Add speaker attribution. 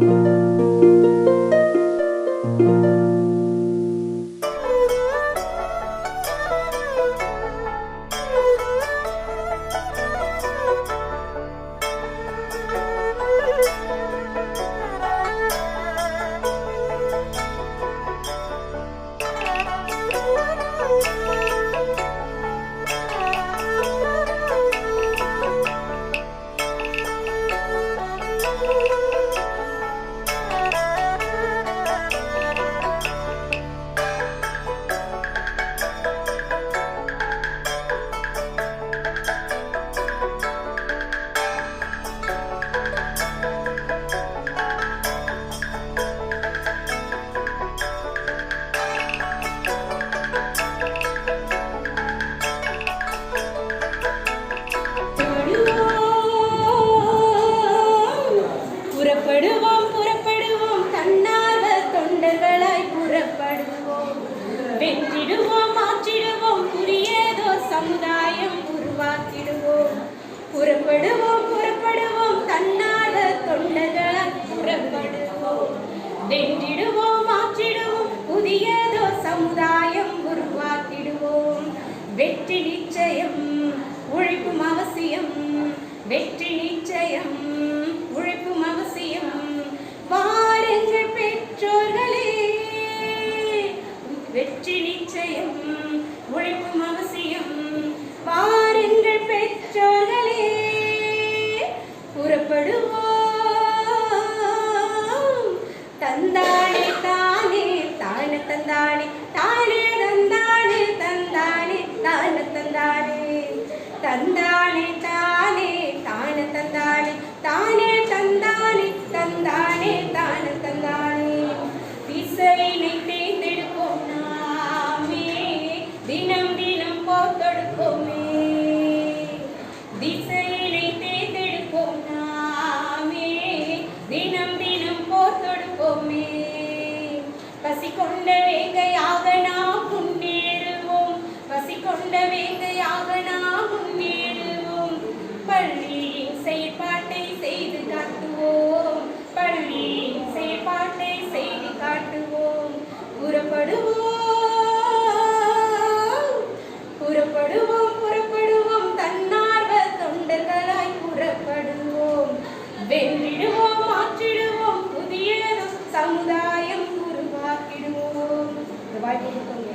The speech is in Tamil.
Speaker 1: Thank you. புறப்படுவோம் புறப்படுவோம். தன்னால தொண்டர்களால் புறப்படுவோம். வென்றிடுவோம் மாற்றிடுவோம் புதியதோ சமுதாயம் உருவாக்கிடுவோம். வெற்றி நிச்சயம் உழைப்பும் அவசியம். வெற்றி நிச்சயம் உழைப்பும் அவசியம். பாருங்கள் பெற்றோர்களே வெற்றி நிச்சயம் உழைப்பும் அவசியம். பாருங்கள் பெற்றோர்களே. தந்தானே தானே தான தந்தானே தானே தந்தானே தந்தானே தான தந்தானே. தந்தானே தானே தான தந்தானே தானே தந்தானே தந்தானே தான தந்தானே. திசையினை தேர்ந்தெடுப்போம் நாமே தினம் தினம் திசையினை தேர்ந்தெடுப்போம் நாமே தினம் தினம் போர் தொடுப்போமே பசி கொண்ட வேங்கையாக நாம் முன்னேறுவோம். பசி கொண்ட வேங்கையாக நாம் முன்னேறுவோம். பள்ளியின் செயற்பாட்டை செய்து காட்டுவோம். பள்ளியின் செயற்பாட்டை செய்து காட்டுவோம். புறப்படுவோம். புறப்படுவோம் புறப்படுவோம். தன்னார்வ தொண்டர்களாய் புறப்படுவோம். வெள்ளி Why you